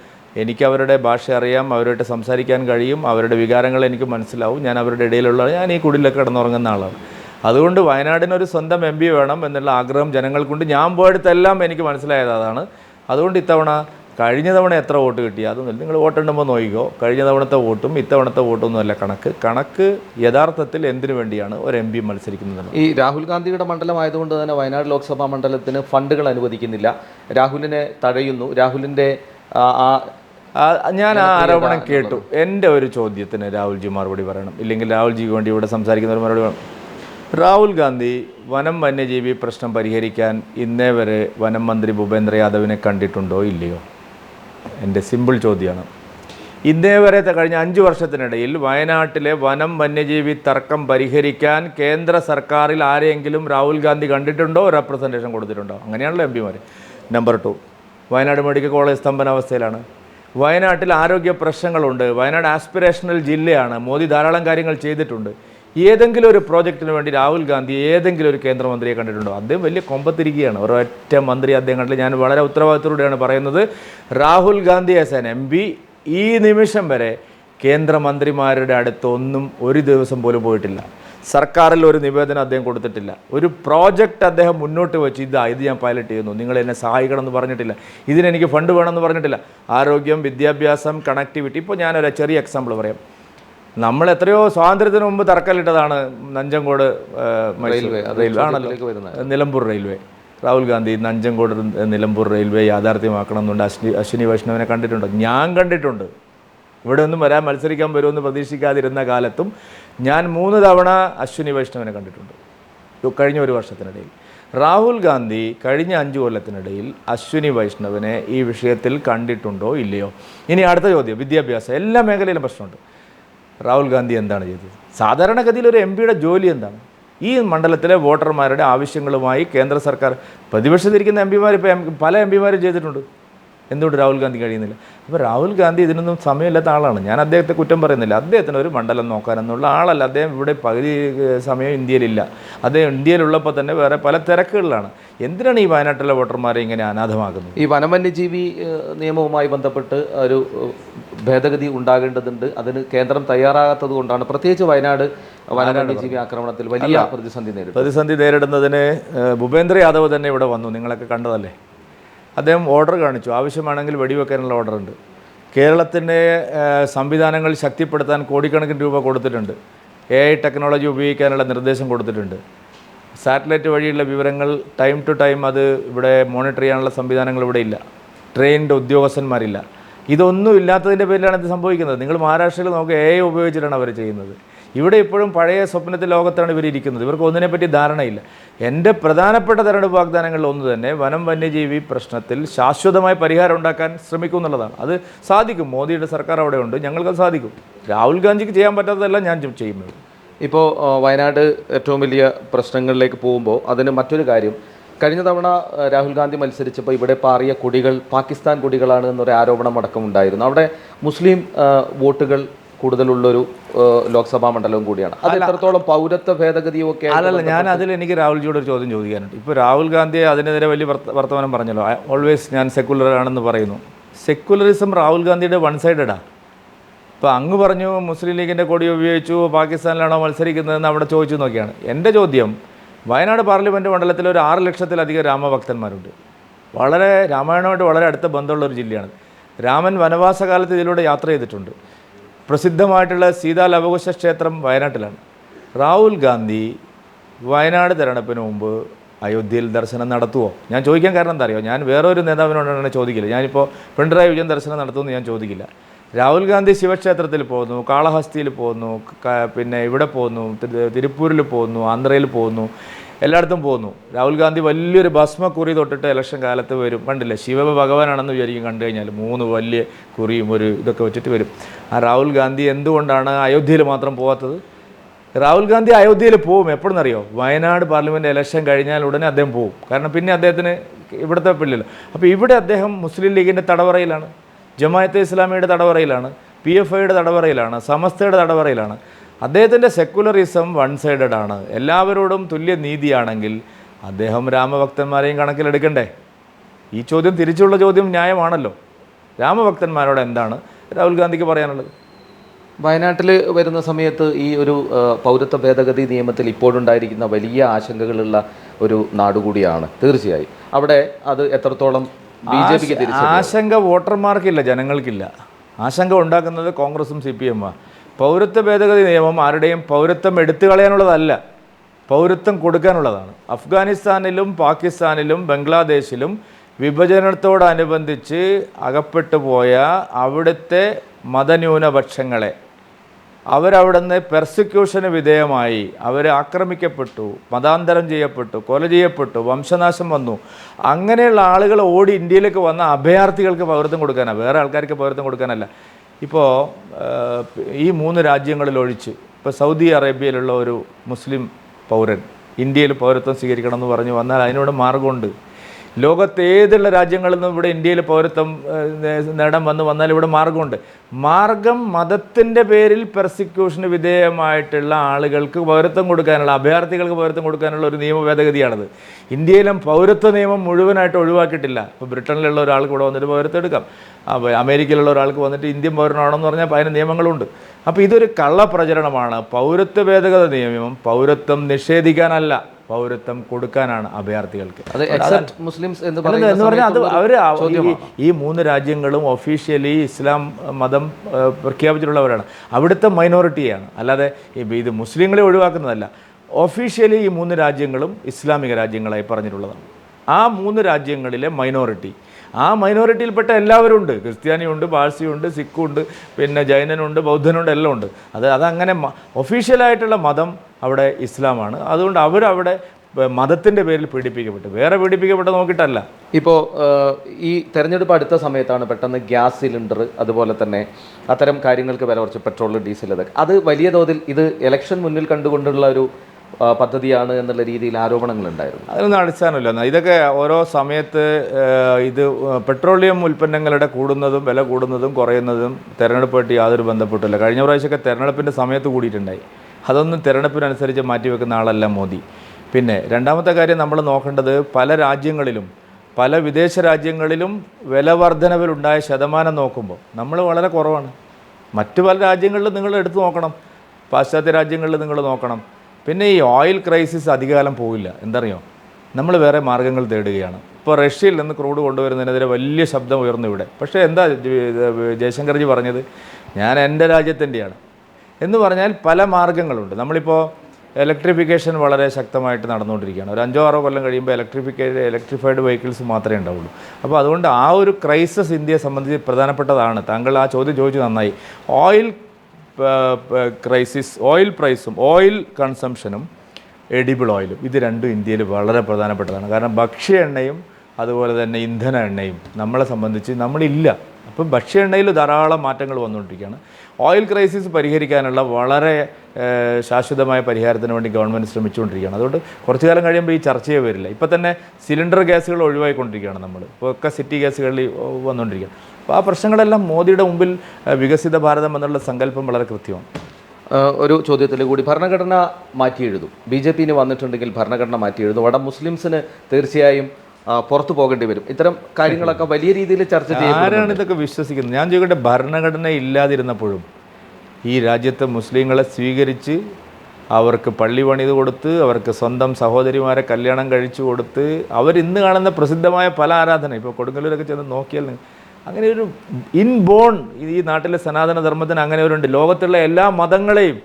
എനിക്ക് അവരുടെ ഭാഷ അറിയാം അവരുമായിട്ട് സംസാരിക്കാൻ കഴിയും അവരുടെ വികാരങ്ങൾ എനിക്ക് മനസ്സിലാവും ഞാൻ അവരുടെ ഇടയിലുള്ള ഞാൻ ഈ കുടിലൊക്കെ കിടന്നുറങ്ങുന്ന ആളാണ്. അതുകൊണ്ട് വയനാടിനൊരു സ്വന്തം എം പി വേണം എന്നുള്ള ആഗ്രഹം ജനങ്ങൾക്കുണ്ട്. ഞാൻ പോയടുത്തെല്ലാം എനിക്ക് മനസ്സിലായത് അതാണ്. അതുകൊണ്ട് ഇത്തവണ കഴിഞ്ഞ തവണ എത്ര വോട്ട് കിട്ടി? അതൊന്നുമില്ല. നിങ്ങൾ വോട്ടെണ്ണുമ്പോൾ നോക്കിക്കോ. കഴിഞ്ഞ തവണത്തെ വോട്ടും ഇത്തവണത്തെ വോട്ടൊന്നുമല്ല കണക്ക്. കണക്ക് യഥാർത്ഥത്തിൽ എന്തിനു വേണ്ടിയാണ് ഒരു എം പി മത്സരിക്കുന്നത് ഈ രാഹുൽ ഗാന്ധിയുടെ മണ്ഡലമായതുകൊണ്ട് തന്നെ വയനാട് ലോക്സഭാ മണ്ഡലത്തിന് ഫണ്ടുകൾ അനുവദിക്കുന്നില്ല. രാഹുലിനെ തടയുന്നു രാഹുലിന്റെ ആ, ഞാൻ ആ ആരോപണം കേട്ടു. എന്റെ ഒരു ചോദ്യത്തിന് രാഹുൽജി മറുപടി പറയണം. ഇല്ലെങ്കിൽ രാഹുൽജിക്ക് വേണ്ടി ഇവിടെ സംസാരിക്കുന്നവർ മറുപടി പറയണം. രാഹുൽ ഗാന്ധി വനം വന്യജീവി പ്രശ്നം പരിഹരിക്കാൻ ഇന്നേ വരെ വനം മന്ത്രി ഭൂപേന്ദ്ര യാദവിനെ കണ്ടിട്ടുണ്ടോ ഇല്ലയോ? എന്റെ സിമ്പിൾ ചോദ്യമാണ്. ഇന്നേ വരെ കഴിഞ്ഞ അഞ്ച് വർഷത്തിനിടയിൽ വയനാട്ടിലെ വനം വന്യജീവി തർക്കം പരിഹരിക്കാൻ കേന്ദ്ര സർക്കാരിൽ ആരെയെങ്കിലും രാഹുൽ ഗാന്ധി കണ്ടിട്ടുണ്ടോ? റെപ്രസെന്റേഷൻ കൊടുത്തിട്ടുണ്ടോ? അങ്ങനെയാണല്ലോ എം പിമാർ number two Wayanad medical college സ്തംഭനാവസ്ഥയിലാണ്. വയനാട്ടിൽ ആരോഗ്യ പ്രശ്നങ്ങളുണ്ട്. വയനാട് ആസ്പിറേഷണൽ ജില്ലയാണ്. മോദി ധാരാളം കാര്യങ്ങൾ ചെയ്തിട്ടുണ്ട്. ഏതെങ്കിലും ഒരു പ്രോജക്റ്റിന് വേണ്ടി രാഹുൽ ഗാന്ധി ഏതെങ്കിലും ഒരു കേന്ദ്രമന്ത്രിയെ കണ്ടിട്ടുണ്ടോ? അദ്ദേഹം വലിയ കൊമ്പത്തിരിക്കുകയാണ്. ഒരൊറ്റ മന്ത്രി അദ്ദേഹം കണ്ടില്ല ഞാൻ വളരെ ഉത്തരവാദിത്തത്തോടെയാണ് പറയുന്നത്. Rahul Gandhi as an M P ഈ നിമിഷം വരെ കേന്ദ്രമന്ത്രിമാരുടെ അടുത്തൊന്നും ഒരു ദിവസം പോലും പോയിട്ടില്ല. സർക്കാരിൽ ഒരു നിവേദനം അദ്ദേഹം കൊടുത്തിട്ടില്ല. ഒരു പ്രോജക്റ്റ് അദ്ദേഹം മുന്നോട്ട് വെച്ച് ഇതാ ഇത് ഞാൻ പൈലറ്റ് ചെയ്യുന്നു. നിങ്ങൾ എന്നെ സഹായിക്കണം എന്ന് പറഞ്ഞിട്ടില്ല. ഇതിനെനിക്ക് ഫണ്ട് വേണമെന്ന് പറഞ്ഞിട്ടില്ല. ആരോഗ്യം വിദ്യാഭ്യാസം കണക്ടിവിറ്റി ഇപ്പോൾ ഞാനൊരു ചെറിയ എക്സാമ്പിൾ പറയാം. നമ്മൾ എത്രയോ സ്വാതന്ത്ര്യത്തിന് മുമ്പ് തറക്കല്ലിട്ടതാണ് നഞ്ചങ്കോട് റെയിൽവേ. ആണല്ലോ. നിലമ്പൂർ റെയിൽവേ. രാഹുൽ ഗാന്ധി നഞ്ചങ്കോട് നിലമ്പൂർ റെയിൽവേ യാഥാർത്ഥ്യമാക്കണം എന്നുണ്ട് അശ്വിനി അശ്വിനി വൈഷ്ണവിനെ കണ്ടിട്ടുണ്ട്. ഞാൻ കണ്ടിട്ടുണ്ട്. ഇവിടെ ഒന്നും വരാൻ മത്സരിക്കാൻ വരുമെന്ന് പ്രതീക്ഷിക്കാതിരുന്ന കാലത്തും ഞാൻ മൂന്ന് തവണ അശ്വിനി വൈഷ്ണവനെ കണ്ടിട്ടുണ്ട്. കഴിഞ്ഞ ഒരു വർഷത്തിനിടയിൽ. രാഹുൽ ഗാന്ധി കഴിഞ്ഞ അഞ്ച് കൊല്ലത്തിനിടയിൽ അശ്വിനി വൈഷ്ണവനെ ഈ വിഷയത്തിൽ കണ്ടിട്ടുണ്ടോ ഇല്ലയോ? ഇനി അടുത്ത ചോദ്യം വിദ്യാഭ്യാസം. എല്ലാ മേഖലയിലും പ്രശ്നമുണ്ട്. രാഹുൽ ഗാന്ധി എന്താണ് ചെയ്തത്? സാധാരണഗതിയിൽ ഒരു എം പിയുടെ ജോലി എന്താണ്? ഈ മണ്ഡലത്തിലെ വോട്ടർമാരുടെ ആവശ്യങ്ങളുമായി കേന്ദ്ര സർക്കാർ പ്രതിപക്ഷത്തിരിക്കുന്ന എം പിമാർ ഇപ്പോൾ പല എം പിമാരും ചെയ്തിട്ടുണ്ട്. എന്തുകൊണ്ട് രാഹുൽ ഗാന്ധി കഴിയുന്നില്ല? അപ്പോൾ രാഹുൽ ഗാന്ധി ഇതിനൊന്നും സമയമില്ലാത്ത ആളാണ്. ഞാൻ അദ്ദേഹത്തെ കുറ്റം പറയുന്നില്ല. അദ്ദേഹത്തിന് ഒരു മണ്ഡലം നോക്കാനെന്നുള്ള ആളല്ല. അദ്ദേഹം ഇവിടെ പകുതി സമയം ഇന്ത്യയിലില്ല. അദ്ദേഹം ഇന്ത്യയിലുള്ളപ്പോൾ തന്നെ വേറെ പല തിരക്കുകളിലാണ്. എന്തിനാണ് ഈ വയനാട്ടിലെ വോട്ടർമാരെ ഇങ്ങനെ അനാഥമാക്കുന്നത്? ഈ വനവന്യജീവി നിയമവുമായി ബന്ധപ്പെട്ട് ഒരു ഭേദഗതി ഉണ്ടാകേണ്ടതുണ്ട്. അതിന് കേന്ദ്രം തയ്യാറാകാത്തത് കൊണ്ടാണ്. പ്രത്യേകിച്ച് വയനാട് വനവന്യജീവി ആക്രമണത്തിൽ വലിയ പ്രതിസന്ധി നേരിടുന്നത് പ്രതിസന്ധി നേരിടുന്നതിന് ഭൂപേന്ദ്ര യാദവ് തന്നെ ഇവിടെ വന്നു. നിങ്ങളൊക്കെ കണ്ടതല്ലേ? അദ്ദേഹം ഓർഡർ കാണിച്ചു. ആവശ്യമാണെങ്കിൽ വെടിവെക്കാനുള്ള ഓർഡർ ഉണ്ട്. കേരളത്തിന്റെ സംവിധാനങ്ങൾ ശക്തിപ്പെടുത്താൻ കോടിക്കണക്കിന് രൂപ കൊടുത്തിട്ടുണ്ട്. എ ഐ ടെക്നോളജി ഉപയോഗിക്കാനുള്ള നിർദ്ദേശം കൊടുത്തിട്ടുണ്ട്. സാറ്റലൈറ്റ് വഴിയുള്ള വിവരങ്ങൾ ടൈം ടു ടൈം അത് ഇവിടെ മോണിറ്റർ ചെയ്യാനുള്ള സംവിധാനങ്ങൾ ഇവിടെ ഇല്ല. ട്രെയിൻഡ് ഉദ്യോഗസ്ഥന്മാരില്ല. ഇതൊന്നും ഇല്ലാത്തതിന്റെ പേരിലാണ് ഇത് സംഭവിക്കുന്നത്. നിങ്ങൾ മഹാരാഷ്ട്രയിൽ നമുക്ക് എ ഉപയോഗിച്ചിട്ടാണ് അവർ ചെയ്യുന്നത്. ഇവിടെ ഇപ്പോഴും പഴയ സ്വപ്നത്തിൽ ലോകത്താണ് ഇവർ ഇരിക്കുന്നത്. ഇവർക്ക് ഒന്നിനെപ്പറ്റി ധാരണയില്ല. എന്റെ പ്രധാനപ്പെട്ട തെരഞ്ഞെടുപ്പ് വാഗ്ദാനങ്ങളിൽ ഒന്ന് തന്നെ വനം വന്യജീവി പ്രശ്നത്തിൽ ശാശ്വതമായ പരിഹാരം ഉണ്ടാക്കാൻ ശ്രമിക്കും എന്നുള്ളതാണ്. അത് സാധിക്കും. മോദിയുടെ സർക്കാർ അവിടെ ഉണ്ട്. ഞങ്ങൾക്കത് സാധിക്കും. രാഹുൽ ഗാന്ധിക്ക് ചെയ്യാൻ പറ്റാത്തതെല്ലാം ഞാൻ ചെയ്യുന്നത്. ഇപ്പോൾ വയനാട് ഏറ്റവും വലിയ പ്രശ്നങ്ങളിലേക്ക് പോകുമ്പോൾ അതിന് മറ്റൊരു കാര്യം കഴിഞ്ഞ തവണ രാഹുൽ ഗാന്ധി മത്സരിച്ചപ്പോൾ ഇവിടെ പാറിയ കൊടികൾ പാകിസ്ഥാൻ കൊടികളാണ് എന്നൊരു ആരോപണം അടക്കം ഉണ്ടായിരുന്നു. അവിടെ മുസ്ലിം വോട്ടുകൾ കൂടുതലുള്ളൊരു ലോക്സഭാ മണ്ഡലവും കൂടിയാണ്. അത് എത്രത്തോളം പൗരത്വ ഭേദഗതിയും ഒക്കെ അല്ലല്ല ഞാൻ അതിൽ എനിക്ക് രാഹുൽജിയോട് ഒരു ചോദ്യം ചോദിക്കാനുണ്ട്. ഇപ്പോൾ രാഹുൽ ഗാന്ധി അതിനെതിരെ വലിയ വർത്തമാനം പറഞ്ഞല്ലോ. ഓൾവേസ് ഞാൻ സെക്കുലർ ആണെന്ന് പറയുന്നു. സെക്കുലറിസം രാഹുൽ ഗാന്ധിയുടെ വൺ സൈഡഡാ ഇപ്പോൾ അങ്ങ് പറഞ്ഞു മുസ്ലിം ലീഗിന്റെ കൊടി ഉപയോഗിച്ചു പാകിസ്ഥാനിലാണോ മത്സരിക്കുന്നതെന്ന് അവിടെ ചോദിച്ചു നോക്കിയാണ്. എന്റെ ചോദ്യം വയനാട് പാർലമെന്റ് മണ്ഡലത്തിൽ ഒരു ആറ് ലക്ഷത്തിലധികം രാമഭക്തന്മാരുണ്ട്. വളരെ രാമായണമായിട്ട് വളരെ അടുത്ത ബന്ധമുള്ള ഒരു ജില്ലയാണ്. രാമൻ വനവാസകാലത്ത് ഇതിലൂടെ യാത്ര ചെയ്തിട്ടുണ്ട്. പ്രസിദ്ധമായിട്ടുള്ള സീതാ ലവകുശ ക്ഷേത്രം വയനാട്ടിലാണ്. രാഹുൽ ഗാന്ധി വയനാട് തെരഞ്ഞെടുപ്പിന് മുമ്പ് അയോധ്യയിൽ ദർശനം നടത്തുമോ ഞാൻ ചോദിക്കാൻ കാരണം എന്താ അറിയോ? ഞാൻ വേറൊരു നേതാവിനോടാണ് ചോദിക്കില്ല ഞാനിപ്പോൾ പിണറായി വിജയൻ ദർശനം നടത്തുമെന്ന് ഞാൻ ചോദിക്കില്ല. രാഹുൽ ഗാന്ധി ശിവക്ഷേത്രത്തിൽ പോകുന്നു കാളഹസ്തിയിൽ പോകുന്നു പിന്നെ ഇവിടെ പോകുന്നു തിരുപ്പൂരിൽ പോകുന്നു ആന്ധ്രയിൽ പോകുന്നു എല്ലായിടത്തും പോകുന്നു. രാഹുൽ ഗാന്ധി വലിയൊരു ഭസ്മക്കുറി തൊട്ടിട്ട് ഇലക്ഷൻ കാലത്ത് വരും. കണ്ടില്ല? ശിവ ഭഗവാനാണെന്ന് വിചാരിക്കും കണ്ടു കഴിഞ്ഞാൽ മൂന്ന് വലിയ കുറിയും ഒരു ഇതൊക്കെ വെച്ചിട്ട് വരും. ആ രാഹുൽ ഗാന്ധി എന്തുകൊണ്ടാണ് അയോധ്യയിൽ മാത്രം പോകാത്തത് രാഹുൽ ഗാന്ധി അയോധ്യയിൽ പോവും എപ്പോഴെന്നറിയോ? വയനാട് പാർലമെന്റ് ഇലക്ഷൻ കഴിഞ്ഞാൽ ഉടനെ അദ്ദേഹം പോവും. കാരണം പിന്നെ അദ്ദേഹത്തിന് ഇവിടുത്തെ പിള്ളല്ലോ അപ്പോൾ ഇവിടെ അദ്ദേഹം മുസ്ലിം ലീഗിന്റെ തടവറയിലാണ്. ജമായത്തെ ഇസ്ലാമിയുടെ തടവറയിലാണ് പി എഫ് ഐയുടെ തടവറയിലാണ് സമസ്തയുടെ തടവറയിലാണ്. അദ്ദേഹത്തിന്റെ സെക്കുലറിസം വൺ സൈഡഡ് ആണ് എല്ലാവരോടും തുല്യ നീതിയാണെങ്കിൽ അദ്ദേഹം രാമഭക്തന്മാരെയും കണക്കിലെടുക്കണ്ടേ? ഈ ചോദ്യം തിരിച്ചുള്ള ചോദ്യം ന്യായമാണല്ലോ. രാമഭക്തന്മാരോട് എന്താണ് രാഹുൽ ഗാന്ധിക്ക് പറയാനുള്ളത്? വയനാട്ടിൽ വരുന്ന സമയത്ത് ഈ ഒരു പൗരത്വ ഭേദഗതി നിയമത്തിൽ ഇപ്പോഴുണ്ടായിരിക്കുന്ന വലിയ ആശങ്കകളുള്ള ഒരു നാടുകൂടിയാണ് തീർച്ചയായും. അവിടെ അത് എത്രത്തോളം ബി ജെ പിക്ക് ആശങ്ക വോട്ടർമാർക്കില്ല ജനങ്ങൾക്കില്ല. ആശങ്ക ഉണ്ടാക്കുന്നത് കോൺഗ്രസും സി പി എമ്മാണ് പൗരത്വ ഭേദഗതി നിയമം ആരുടെയും പൗരത്വം എടുത്തു കളയാനുള്ളതല്ല. പൗരത്വം കൊടുക്കാനുള്ളതാണ്. അഫ്ഗാനിസ്ഥാനിലും പാകിസ്ഥാനിലും ബംഗ്ലാദേശിലും വിഭജനത്തോടനുബന്ധിച്ച് അകപ്പെട്ടു പോയ അവിടുത്തെ മതന്യൂനപക്ഷങ്ങളെ അവരവിടുന്ന് പെർസിക്യൂഷന് വിധേയമായി. അവർ ആക്രമിക്കപ്പെട്ടു മതാന്തരം ചെയ്യപ്പെട്ടു കൊല ചെയ്യപ്പെട്ടു വംശനാശം വന്നു. അങ്ങനെയുള്ള ആളുകൾ ഓടി ഇന്ത്യയിലേക്ക് വന്ന അഭയാർത്ഥികൾക്ക് പൗരത്വം കൊടുക്കാനാണ് വേറെ ആൾക്കാർക്ക് പൗരത്വം കൊടുക്കാനല്ല. ഇപ്പോൾ ഈ മൂന്ന് രാജ്യങ്ങളിൽ ഒഴിച്ച് ഇപ്പോൾ സൗദി അറേബ്യയിലുള്ള ഒരു മുസ്ലിം പൗരൻ ഇന്ത്യയിൽ പൗരത്വം സ്വീകരിക്കണം എന്ന് പറഞ്ഞു വന്നാൽ അതിനോട് മാർഗമുണ്ട്. ലോകത്ത് ഏതുള്ള രാജ്യങ്ങളിൽ നിന്നും ഇവിടെ ഇന്ത്യയിൽ പൗരത്വം നേടാൻ വന്ന് വന്നാൽ ഇവിടെ മാർഗമുണ്ട് മാർഗം മതത്തിന്റെ പേരിൽ പെർസിക്യൂഷന് വിധേയമായിട്ടുള്ള ആളുകൾക്ക് പൗരത്വം കൊടുക്കാനുള്ള അഭയാർത്ഥികൾക്ക് പൗരത്വം കൊടുക്കാനുള്ള ഒരു നിയമ ഭേദഗതിയാണത്. ഇന്ത്യയിലും പൗരത്വ നിയമം മുഴുവനായിട്ട് ഒഴിവാക്കിയിട്ടില്ല. ഇപ്പോൾ ബ്രിട്ടനിലുള്ള ഒരാൾക്ക് ഇവിടെ വന്നിട്ട് പൗരത്വം എടുക്കാം. അപ്പോൾ അമേരിക്കയിലുള്ള ഒരാൾക്ക് വന്നിട്ട് ഇന്ത്യൻ പൗരനാണെന്ന് പറഞ്ഞാൽ അതിന് നിയമങ്ങളുണ്ട്. അപ്പോൾ ഇതൊരു കള്ളപ്രചരണമാണ്. പൗരത്വ ഭേദഗത നിയമം പൗരത്വം നിഷേധിക്കാനല്ല. പൗരത്വം കൊടുക്കാനാണ് അഭയാർത്ഥികൾക്ക്. മുസ്ലിംസ് എന്ന് പറഞ്ഞാൽ അത് അവർ ഈ മൂന്ന് രാജ്യങ്ങളും ഒഫീഷ്യലി ഇസ്ലാം മതം പ്രഖ്യാപിച്ചിട്ടുള്ളവരാണ്. അവിടുത്തെ മൈനോറിറ്റിയാണ് അല്ലാതെ ഇത് മുസ്ലിങ്ങളെ ഒഴിവാക്കുന്നതല്ല. ഒഫീഷ്യലി ഈ മൂന്ന് രാജ്യങ്ങളും ഇസ്ലാമിക രാജ്യങ്ങളായി പറഞ്ഞിട്ടുള്ളതാണ്. ആ മൂന്ന് രാജ്യങ്ങളിലെ മൈനോറിറ്റി ആ മൈനോറിറ്റിയിൽപ്പെട്ട എല്ലാവരും ഉണ്ട്. ക്രിസ്ത്യാനിയുണ്ട് പാഴ്സിയുണ്ട് സിഖുണ്ട് പിന്നെ ജൈനനുണ്ട് ബൗദ്ധനുണ്ട് എല്ലാം ഉണ്ട്. അത് അതങ്ങനെ ഒഫീഷ്യലായിട്ടുള്ള മതം അവിടെ ഇസ്ലാമാണ്. അതുകൊണ്ട് അവരവിടെ മതത്തിന്റെ പേരിൽ പീഡിപ്പിക്കപ്പെട്ടു. വേറെ പീഡിപ്പിക്കപ്പെട്ട നോക്കിയിട്ടല്ല. ഇപ്പോൾ ഈ തെരഞ്ഞെടുപ്പ് അടുത്ത സമയത്താണ് പെട്ടെന്ന് ഗ്യാസ് സിലിണ്ടർ അതുപോലെ തന്നെ അത്തരം കാര്യങ്ങൾക്ക് വില കുറച്ച് പെട്രോൾ ഡീസൽ ഇതൊക്കെ. അത് വലിയ തോതിൽ ഇത് ഇലക്ഷൻ മുന്നിൽ കണ്ടുകൊണ്ടുള്ള ഒരു പദ്ധതിയാണ് എന്നുള്ള രീതിയിൽ ആരോപണങ്ങളുണ്ടായിരുന്നു അതിനൊന്നും അടിസ്ഥാനമില്ല. ഇതൊക്കെ ഓരോ സമയത്ത് ഇത് പെട്രോളിയം ഉൽപ്പന്നങ്ങളുടെ കൂടുന്നതും വില കൂടുന്നതും കുറയുന്നതും തെരഞ്ഞെടുപ്പായിട്ട് യാതൊരു ബന്ധപ്പെട്ടില്ല. കഴിഞ്ഞ പ്രാവശ്യമൊക്കെ തെരഞ്ഞെടുപ്പിന്റെ സമയത്ത് കൂടിയിട്ടുണ്ടായി. അതൊന്നും തെരഞ്ഞെടുപ്പിനനുസരിച്ച് മാറ്റിവെക്കുന്ന ആളല്ല മോദി. പിന്നെ രണ്ടാമത്തെ കാര്യം നമ്മൾ നോക്കേണ്ടത് പല രാജ്യങ്ങളിലും പല വിദേശ രാജ്യങ്ങളിലും വില വർധനവിലുണ്ടായ ശതമാനം നോക്കുമ്പോൾ നമ്മൾ വളരെ കുറവാണ്. മറ്റു പല രാജ്യങ്ങളിലും നിങ്ങൾ എടുത്തു നോക്കണം. പാശ്ചാത്യ രാജ്യങ്ങളിൽ നിങ്ങൾ നോക്കണം. പിന്നെ ഈ ഓയിൽ ക്രൈസിസ് അധികകാലം പോവില്ല. എന്തറിയോ നമ്മൾ വേറെ മാർഗങ്ങൾ തേടുകയാണ്. ഇപ്പോൾ റഷ്യയിൽ നിന്ന് ക്രൂഡ് കൊണ്ടുവരുന്നതിനെതിരെ വലിയ ശബ്ദം ഉയർന്നു ഇവിടെ. പക്ഷേ എന്താ ജയശങ്കർജി പറഞ്ഞത്? ഞാൻ എന്റെ രാജ്യത്തിന്റെയാണ്. എന്ന് പറഞ്ഞാൽ പല മാർഗങ്ങളുണ്ട് നമ്മളിപ്പോൾ ഇലക്ട്രിഫിക്കേഷൻ വളരെ ശക്തമായിട്ട് നടന്നുകൊണ്ടിരിക്കുകയാണ്. ഒരു അഞ്ചോ ആറോ കൊല്ലം കഴിയുമ്പോൾ ഇലക്ട്രിഫിക്കേ ഇലക്ട്രിഫൈഡ് വെഹിക്കിൾസ് മാത്രമേ ഉണ്ടാവുള്ളൂ. അപ്പോൾ അതുകൊണ്ട് ആ ഒരു ക്രൈസിസ് ഇന്ത്യയെ സംബന്ധിച്ച് പ്രധാനപ്പെട്ടതാണ്. താങ്കൾ ആ ചോദ്യം ചോദിച്ചു നന്നായി. ഓയിൽ ക്രൈസിസ് ഓയിൽ പ്രൈസും ഓയിൽ കൺസംഷനും എഡിബിൾ ഓയിലും ഇത് രണ്ടും ഇന്ത്യയിൽ വളരെ പ്രധാനപ്പെട്ടതാണ്. കാരണം ഭക്ഷ്യ എണ്ണയും അതുപോലെ തന്നെ ഇന്ധന എണ്ണയും നമ്മളെ സംബന്ധിച്ച് നമ്മളില്ല. അപ്പം ഭക്ഷ്യ എണ്ണയിൽ ധാരാളം മാറ്റങ്ങൾ വന്നുകൊണ്ടിരിക്കുകയാണ്. ഓയിൽ ക്രൈസിസ് പരിഹരിക്കാനുള്ള വളരെ ശാശ്വതമായ പരിഹാരത്തിന് വേണ്ടി ഗവൺമെന്റ് ശ്രമിച്ചുകൊണ്ടിരിക്കുകയാണ്. അതുകൊണ്ട് കുറച്ചു കാലം കഴിയുമ്പോൾ ഈ ചർച്ചയെ വരില്ല. ഇപ്പം തന്നെ സിലിണ്ടർ ഗ്യാസുകൾ ഒഴിവായിക്കൊണ്ടിരിക്കുകയാണ് നമ്മൾ ഇപ്പോൾ ഒക്കെ സിറ്റി ഗ്യാസുകളിൽ വന്നുകൊണ്ടിരിക്കുകയാണ്. അപ്പോൾ ആ പ്രശ്നങ്ങളെല്ലാം മോദിയുടെ മുമ്പിൽ വികസിത ഭാരതം എന്നുള്ള സങ്കല്പം വളരെ കൃത്യമാണ്. ഒരു ചോദ്യത്തിൽ കൂടി ഭരണഘടന മാറ്റി എഴുതും ബി ജെ പിന് വന്നിട്ടുണ്ടെങ്കിൽ ഭരണഘടന മാറ്റി എഴുതും അവിടെ മുസ്ലിംസിന് തീർച്ചയായും പുറത്തു പോകേണ്ടി വരും. ഇത്തരം കാര്യങ്ങളൊക്കെ വലിയ രീതിയിൽ ചർച്ച ചെയ്യും ആരാണ് ഇതൊക്കെ വിശ്വസിക്കുന്നത്? ഞാൻ ചോദിക്കട്ടെ ഭരണഘടന ഇല്ലാതിരുന്നപ്പോഴും ഈ രാജ്യത്തെ മുസ്ലിങ്ങളെ സ്വീകരിച്ച് അവർക്ക് പള്ളി പണിത് കൊടുത്ത് അവർക്ക് സ്വന്തം സഹോദരിമാരെ കല്യാണം കഴിച്ചു കൊടുത്ത് അവരിന്ന് കാണുന്ന പ്രസിദ്ധമായ പല ആരാധന ഇപ്പോൾ കൊടുങ്ങല്ലൂരൊക്കെ ചെന്ന് നോക്കിയാൽ അങ്ങനെ ഒരു ഇൻബോൺ ഈ നാട്ടിലെ സനാതന ധർമ്മത്തിന് അങ്ങനെ ഒരുണ്ട് ലോകത്തുള്ള എല്ലാ മതങ്ങളെയും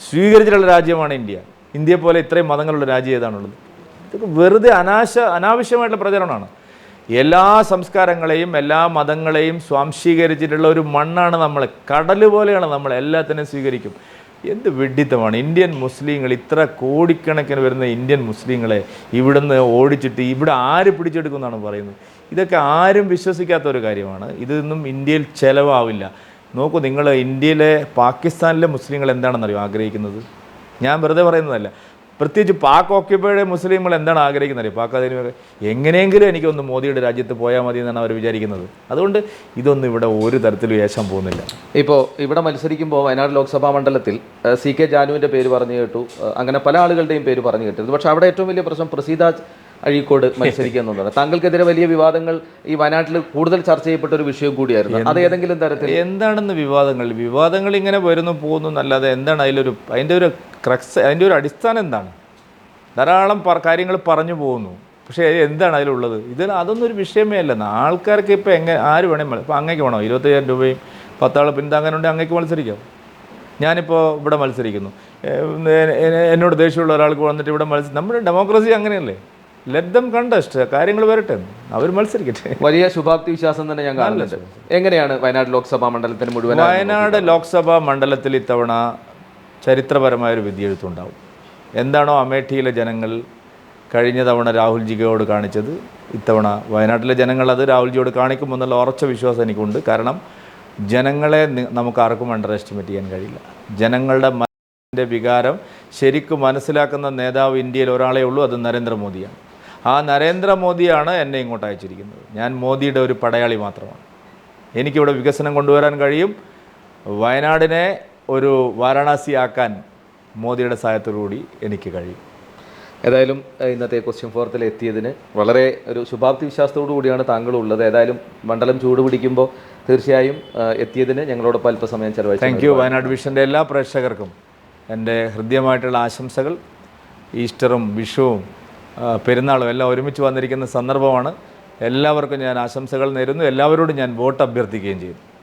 സ്വീകരിച്ചിട്ടുള്ള രാജ്യമാണ് ഇന്ത്യ. ഇന്ത്യയെ പോലെ ഇത്രയും മതങ്ങളുള്ള രാജ്യം ഏതാണുള്ളത്? ഇതൊക്കെ വെറുതെ അനാശ അനാവശ്യമായിട്ടുള്ള പ്രചരണമാണ്. എല്ലാ സംസ്കാരങ്ങളെയും എല്ലാ മതങ്ങളെയും സ്വാംശീകരിച്ചിട്ടുള്ള ഒരു മണ്ണാണ് നമ്മൾ കടൽ പോലെയാണ് നമ്മൾ എല്ലാത്തിനെയും സ്വീകരിക്കും. എന്ത് വെഡിത്തമാണ് ഇന്ത്യൻ മുസ്ലിങ്ങൾ ഇത്ര കോടിക്കണക്കിന് വരുന്ന ഇന്ത്യൻ മുസ്ലിങ്ങളെ ഇവിടുന്ന് ഓടിച്ചിട്ട് ഇവിടെ ആര് പിടിച്ചെടുക്കുമെന്നാണ് പറയുന്നത്. ഇതൊക്കെ ആരും വിശ്വസിക്കാത്ത ഒരു കാര്യമാണ്. ഇതൊന്നും ഇന്ത്യയിൽ ചിലവാവില്ല. നോക്കൂ നിങ്ങൾ ഇന്ത്യയിലെ പാകിസ്ഥാനിലെ മുസ്ലിങ്ങൾ എന്താണെന്നറിയോ ആഗ്രഹിക്കുന്നത്? ഞാൻ വെറുതെ പറയുന്നതല്ല. പ്രത്യേകിച്ച് പാക് ഓക്യുപ്പൈഡ് മുസ്ലിങ്ങൾ എന്താണ് ആഗ്രഹിക്കുന്നത്? പാക് അതിന് എങ്ങനെയെങ്കിലും എനിക്കൊന്ന് മോദിയുടെ രാജ്യത്ത് പോയാൽ മതി എന്നാണ് അവർ വിചാരിക്കുന്നത്. അതുകൊണ്ട് ഇതൊന്നും ഇവിടെ ഒരു തരത്തിലും വേഷം പോകുന്നില്ല. ഇപ്പോൾ ഇവിടെ മത്സരിക്കുമ്പോൾ വയനാട് ലോക്സഭാ മണ്ഡലത്തിൽ സി കെ ജാനുവിന്റെ പേര് പറഞ്ഞു കേട്ടു. അങ്ങനെ പല ആളുകളുടെയും പേര് പറഞ്ഞു കേട്ടു പക്ഷേ അവിടെ ഏറ്റവും വലിയ പ്രശ്നം പ്രസീത അഴീക്കോട് എന്നുള്ളതാണ് താങ്കൾക്കെതിരെ വലിയ വിവാദങ്ങൾ ഈ വയനാട്ടിൽ കൂടുതൽ ചർച്ച ചെയ്യപ്പെട്ട ഒരു വിഷയം കൂടിയായിരുന്നു. അത് ഏതെങ്കിലും തരത്തിൽ? എന്താണെന്ന് വിവാദങ്ങൾ? വിവാദങ്ങൾ ഇങ്ങനെ വരുന്നു പോകുന്നു എന്നല്ലാതെ എന്താണ് അതിലൊരു അതിന്റെ ഒരു ക്രക്സ് അതിന്റെ ഒരു അടിസ്ഥാനം എന്താണ്? ധാരാളം കാര്യങ്ങൾ പറഞ്ഞു പോകുന്നു. പക്ഷേ എന്താണ് അതിലുള്ളത്? ഇതിൽ അതൊന്നും ഒരു വിഷയമേ അല്ല. ആൾക്കാർക്ക് ഇപ്പോൾ എങ്ങനെ ആര് വേണമെങ്കിൽ ഇപ്പോൾ അങ്ങേക്ക് വേണോ? ഇരുപത്തയ്യായിരം രൂപയും പത്താൾ പിന്താങ്ങാനുണ്ടെങ്കിൽ അങ്ങേക്ക് മത്സരിക്കാം. ഞാനിപ്പോൾ ഇവിടെ മത്സരിക്കുന്നു. എന്നോട് ദേഷ്യമുള്ള ഒരാൾക്ക് വന്നിട്ട് ഇവിടെ മത്സരി നമ്മുടെ ഡെമോക്രസി അങ്ങനെയല്ലേ? ദം കണ്ടസ്റ്റ് കാര്യങ്ങൾ വരട്ടെ. അവർ മത്സരിക്കട്ടെ. വലിയ ശുഭാപ്തി വിശ്വാസം തന്നെ ഞാൻ കാണുന്നുണ്ട്. എങ്ങനെയാണ് വയനാട് ലോക്സഭാ മണ്ഡലത്തിന് മുഴുവൻ വയനാട് ലോക്സഭാ മണ്ഡലത്തിൽ ഇത്തവണ ചരിത്രപരമായൊരു വിധിയെഴുത്തുണ്ടാവും. എന്താണോ അമേഠിയിലെ ജനങ്ങൾ കഴിഞ്ഞ തവണ രാഹുൽജിയോട് കാണിച്ചത്. ഇത്തവണ വയനാട്ടിലെ ജനങ്ങൾ അത് രാഹുൽജിയോട് കാണിക്കുമെന്നുള്ള ഉറച്ച വിശ്വാസം എനിക്കുണ്ട്. കാരണം ജനങ്ങളെ നമുക്ക് ആർക്കും അണ്ടർ എസ്റ്റിമേറ്റ് ചെയ്യാൻ കഴിയില്ല. ജനങ്ങളുടെ മനസ്സിന്റെ വികാരം ശരിക്കും മനസ്സിലാക്കുന്ന നേതാവ് ഇന്ത്യയിൽ ഒരാളേ ഉള്ളൂ. അത് നരേന്ദ്രമോദിയാണ്. ആ നരേന്ദ്രമോദിയാണ് എന്നെ ഇങ്ങോട്ട് അയച്ചിരിക്കുന്നത്. ഞാൻ മോദിയുടെ ഒരു പടയാളി മാത്രമാണ്. എനിക്കിവിടെ വികസനം കൊണ്ടുവരാൻ കഴിയും. വയനാടിനെ ഒരു വാരാണസി ആക്കാൻ മോദിയുടെ സഹായത്തോടുകൂടി എനിക്ക് കഴിയും. ഏതായാലും ഇന്നത്തെ ക്വസ്റ്റ്യൻ ഫോറത്തിൽ എത്തിയതിന് വളരെ ഒരു ശുഭാപ്തി വിശ്വാസത്തോടു കൂടിയാണ് താങ്കൾ ഉള്ളത് ഏതായാലും മണ്ഡലം ചൂട് പിടിക്കുമ്പോൾ തീർച്ചയായും എത്തിയതിന് ഞങ്ങളോടൊപ്പം അല്പസമയം ചെലവഴിച്ചു താങ്ക് യു വയനാട് വിഷന്റെ എല്ലാ പ്രേക്ഷകർക്കും എന്റെ ഹൃദ്യമായിട്ടുള്ള ആശംസകൾ. ഈസ്റ്ററും വിഷുവും പെരുന്നാളും എല്ലാം ഒരുമിച്ച് വന്നിരിക്കുന്ന സന്ദർഭമാണ്. എല്ലാവർക്കും ഞാൻ ആശംസകൾ നേരുന്നു. എല്ലാവരോടും ഞാൻ വോട്ട് അഭ്യർത്ഥിക്കുകയും ചെയ്യുന്നു.